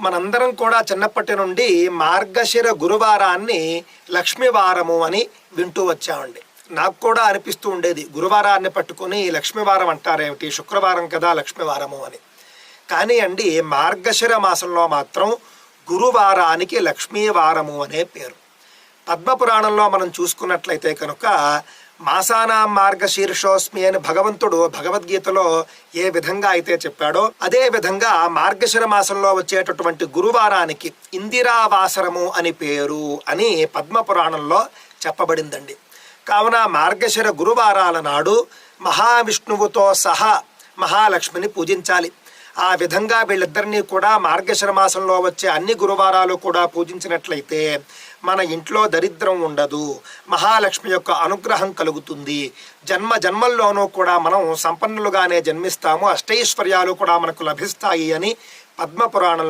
మనందరం కూడా చిన్నప్పటి నుండి మార్గశిర గురువారాన్ని లక్ష్మీవారము అని వింటూ వచ్చామండి. నాకు కూడా అనిపిస్తూ ఉండేది గురువారాన్ని పట్టుకొని లక్ష్మీవారం అంటారేమిటి? శుక్రవారం కదా లక్ష్మీవారము అని. కానీ అండి మార్గశిర మాసంలో మాత్రం గురువారానికి లక్ష్మీవారము అనే పేరు. పద్మపురాణంలో మనం చూసుకున్నట్లయితే కనుక మాసానా మార్గశీర్షోస్మి అని భగవంతుడు భగవద్గీతలో ఏ విధంగా అయితే చెప్పాడో అదే విధంగా మార్గశిర మాసంలో వచ్చేటటువంటి గురువారానికి ఇందిరావాసరము అని పేరు అని పద్మపురాణంలో చెప్పబడిందండి. కావున మార్గశిర గురువారాల నాడు మహావిష్ణువుతో సహా మహాలక్ష్మిని పూజించాలి. ఆ విధంగా వీళ్ళిద్దరినీ కూడా మార్గశరమాసంలో వచ్చే అన్ని గురువారాలు కూడా పూజించినట్లయితే మన ఇంట్లో దరిద్రం ఉండదు. మహాలక్ష్మి యొక్క అనుగ్రహం కలుగుతుంది. జన్మ జన్మల్లోనూ కూడా మనం సంపన్నులుగానే జన్మిస్తాము. అష్టైశ్వర్యాలు కూడా మనకు లభిస్తాయి అని పద్మపురాణంలో